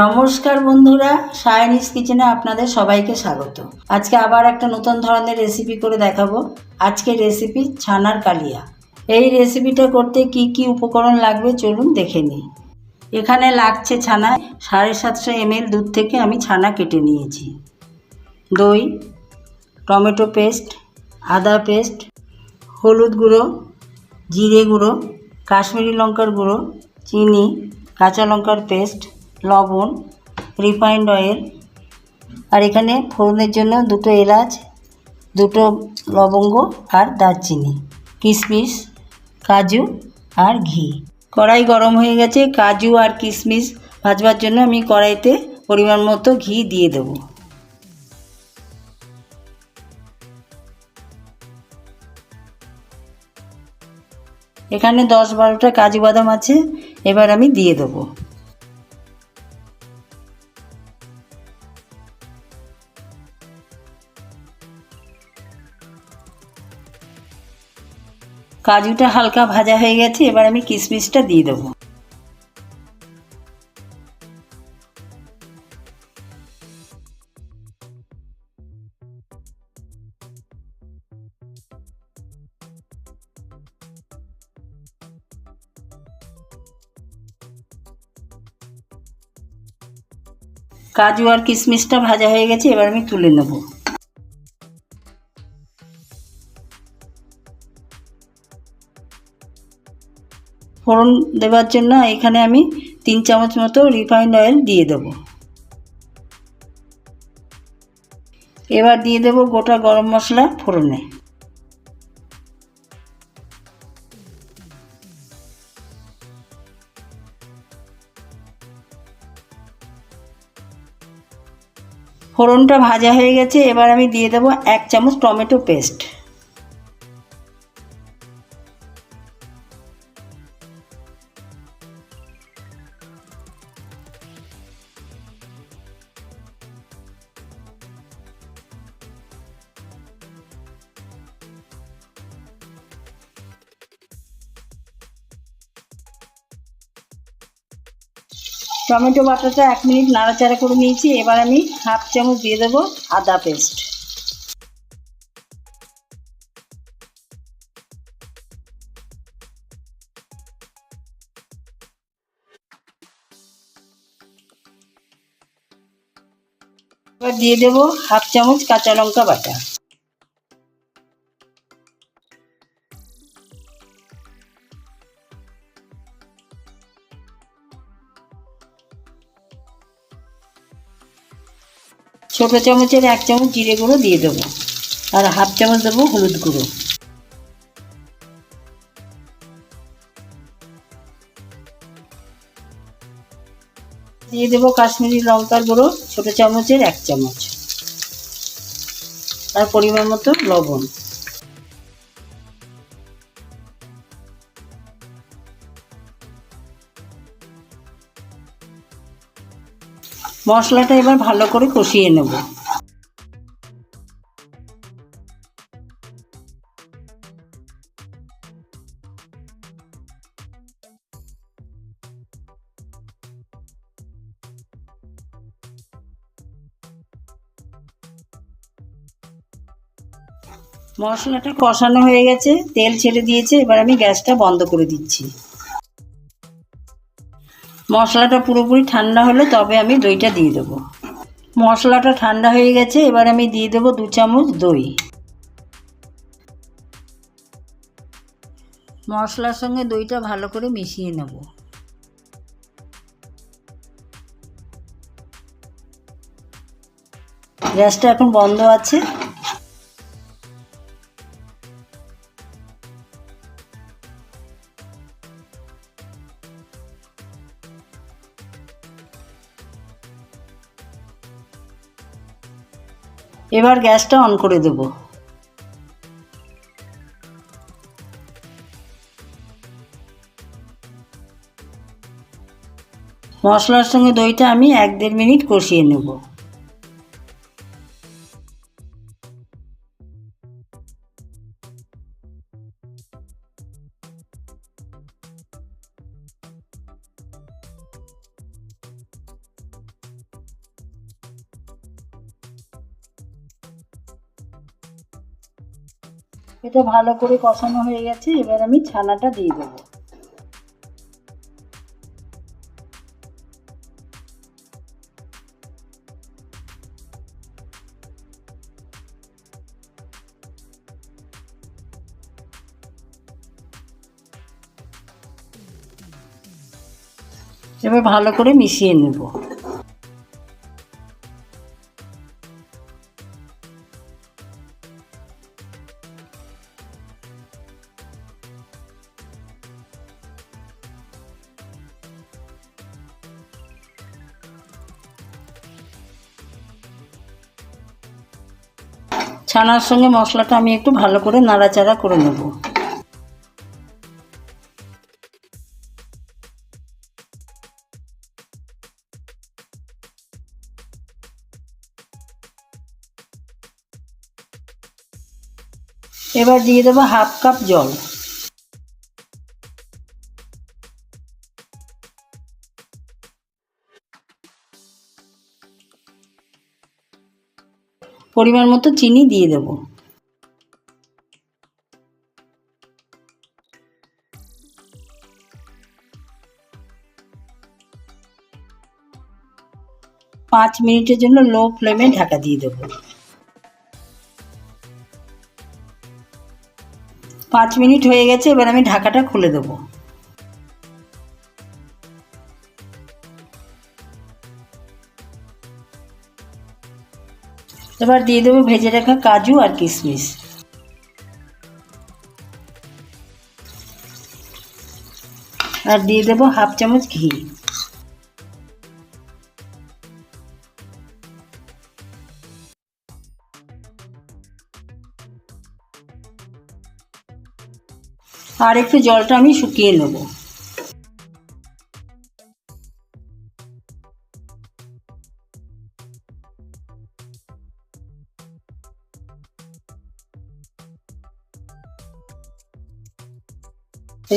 নমস্কার বন্ধুরা, সায়নিস কিচেনে আপনাদের সবাইকে স্বাগত। আজকে আবার একটা নতুন ধরনের রেসিপি করে দেখাবো। আজকে রেসিপি ছানার কালিয়া। এই রেসিপিটা করতে কি কি উপকরণ লাগবে চলুন দেখে নিই। এখানে লাগছে ছানা, সাড়ে সাতশো এমএল দুধ থেকে আমি ছানা কেটে নিয়েছি। দই, টমেটো পেস্ট, আদা পেস্ট, হলুদ গুঁড়ো, জিরে গুঁড়ো, কাশ্মীরি লঙ্কার গুঁড়ো, চিনি, কাঁচা লঙ্কার পেস্ট লবণ রিফাইন্ড অয়েল আর এখানে ফোড়নের জন্য দুটো এলাচ, দুটো লবঙ্গ আর দারচিনি কিশমিশ কাজু আর ঘি। কড়াই গরম হয়ে গেছে, কাজু আর কিশমিশ ভাজবার জন্য আমি কড়াইতে পরিমাণ মতো ঘি দিয়ে দেবো। এখানে দশ বারোটা কাজু বাদাম আছে, এবার আমি দিয়ে দেবো। কাজুটা হালকা ভাজা হয়ে গেছে, এবার আমি কিশমিশটা দিয়ে দেবো। কাজু আর কিশমিশটা ভাজা হয়ে গেছে, এবার আমি তুলে নেব। ফোড়ন দেওয়ার জন্য এখানে আমি তিন চামচ মতো রিফাইন্ড অয়েল দিয়ে দেব। এবার দিয়ে দেব গোটা গরম মশলা ফোড়নে। ফোড়নটা ভাজা হয়ে গেছে, এবার আমি দিয়ে দেবো এক চামচ টমেটো পেস্ট। টমেটো বাটাটা এক মিনিট নাড়াচাড়া করে নিয়েছি। এবার আমি হাফ চামচ দিয়ে দেবো আদা পেস্ট। এবার দিয়ে দেবো হাফ চামচ কাঁচা লঙ্কা বাটা। ছোটো চামচের এক চামচ জিরে গুঁড়ো দিয়ে দেবো। আর হাফ চামচ দেবো হলুদ গুঁড়ো। দিয়ে দেবো কাশ্মীরি লঙ্কার গুঁড়ো, ছোটো চামচের এক চামচ। আর পরিমাণ মতো লবণ। মশলাটা এবার ভালো করে কষিয়ে নেব। মশলাটা কষানো হয়ে গেছে, তেল ছেড়ে দিয়েছে, এবার আমি গ্যাসটা বন্ধ করে দিচ্ছি। মশলাটা পুরোপুরি ঠান্ডা হলে তবে আমি দইটা দিয়ে দেবো। মশলাটা ঠান্ডা হয়ে গেছে, এবার আমি দিয়ে দেবো দু চামচ দই। মশলার সঙ্গে দইটা ভালো করে মিশিয়ে নেব। গ্যাসটা এখন বন্ধ আছে। এবার গ্যাসটা অন করে দেব। মশলার সঙ্গে দইটা আমি এক দেড় মিনিট কষিয়ে নেব। এটা ভালো করে কষানো হয়ে গেছে, এবার আমি ছানাটা দিয়ে দেবো। এবার ভালো করে মিশিয়ে নেব। ছানার সঙ্গে মশলাটা আমি একটু ভালো করে নাড়াচাড়া করে নেব। এবার দিয়ে দেবো হাফ কাপ জল। পরিমাণ মতো চিনি দিয়ে দেবো। পাঁচ মিনিটের জন্য লো ফ্লেমে ঢাকা দিয়ে দেবো। পাঁচ মিনিট হয়ে গেছে, এবার আমি ঢাকাটা খুলে দেবো। এবার দিয়ে দেবো ভেজে রাখা কাজু আর কিশমিশ আর দিয়ে দেবো হাফ চামচ ঘি আর একটু জলটা আমি শুকিয়ে নেব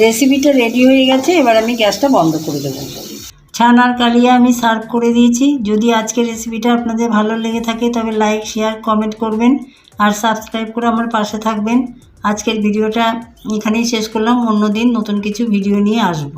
রেসিপিটা রেডি হয়ে গেছে, এবার আমি গ্যাসটা বন্ধ করে দেবো। ছানার কালিয়া আমি সার্ভ করে দিয়েছি। যদি আজকের রেসিপিটা আপনাদের ভালো লেগে থাকে, তবে লাইক শেয়ার কমেন্ট করবেন। আর সাবস্ক্রাইব করে আমার পাশে থাকবেন। আজকের ভিডিওটা এখানেই শেষ করলাম। অন্য দিন নতুন কিছু ভিডিও নিয়ে আসব।